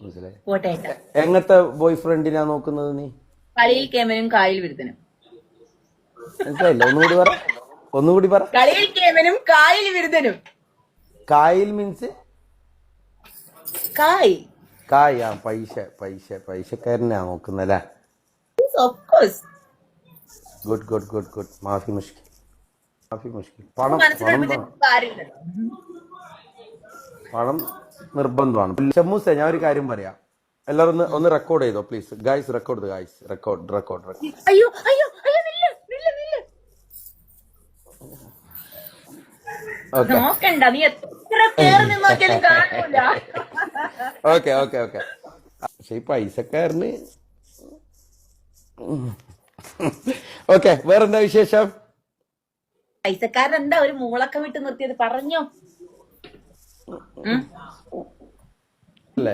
മനസ്സിലായി? ഏട്ടാ എങ്ങനത്തെ ബോയ് ഫ്രണ്ടിനാ നോക്കുന്നത് നീ? കളിയിൽ കേമനും കായിൽ വിരുദ്ധനും. മനസ്സിലായില്ല? ഒന്നുകൂടി പറ. ഒന്നുകൂടി പറ. കളിയിൽ കേമനും കായിൽ വിരുദ്ധനും. കായിൽ മീൻസ് കായ്. കായ്. ആ പൈസ പൈസ പൈസക്കാരനാ നോക്കുന്നല്ലേ of course good good good good മാഫി മുഷ്കിൽ. മാഫി മുഷ്കിൽ. പണം പണം പണം നിർബന്ധമാണ്. ഷമ്മൂസെ ഞാൻ ഒരു കാര്യം പറയാം. എല്ലാവരും ഒന്ന് ഒന്ന് റെക്കോർഡ് ചെയ്തോ please guys record guys record record അയ്യോ അയ്യോ അയ്യോ നില്ല് നില്ല് നില്ല്. ഓക്കെ നോക്കണ്ട നീ എത്ര കാണൂല ഓക്കെ ഓക്കെ ഓക്കെ പക്ഷെ ഈ പൈസക്കാരന് ഓക്കെ വേറെന്താ വിശേഷം? പൈസക്കാരൻ എന്താ ഒരു മൂളക്കം വിട്ട് നിർത്തിയത്? പറഞ്ഞോ.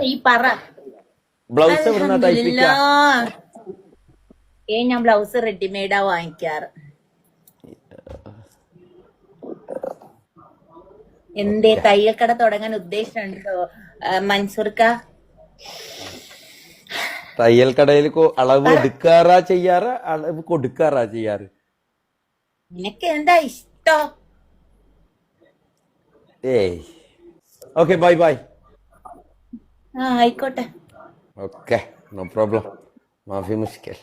ഈ പറ. ബ്ലൗസ്. ഏ ഞാൻ ബ്ലൗസ് റെഡിമെയ്ഡാ വാങ്ങിക്കാറ്. എന്തേ തയ്യൽക്കട തുടങ്ങാൻ ഉദ്ദേശമുണ്ടോ മൻസൂർക്ക? തയ്യൽ കടയിൽ അളവ് എടുക്കാറാ ചെയ്യാറ്? അളവ് കൊടുക്കാറാ ചെയ്യാറ്? നിനക്ക് എന്താ ഇഷ്ടം? ഏയ് ഓക്കെ ബൈ ബൈ ആയിക്കോട്ടെ. ഓക്കെ നോ പ്രോബ്ലം മാഫി മുഷ്കിൽ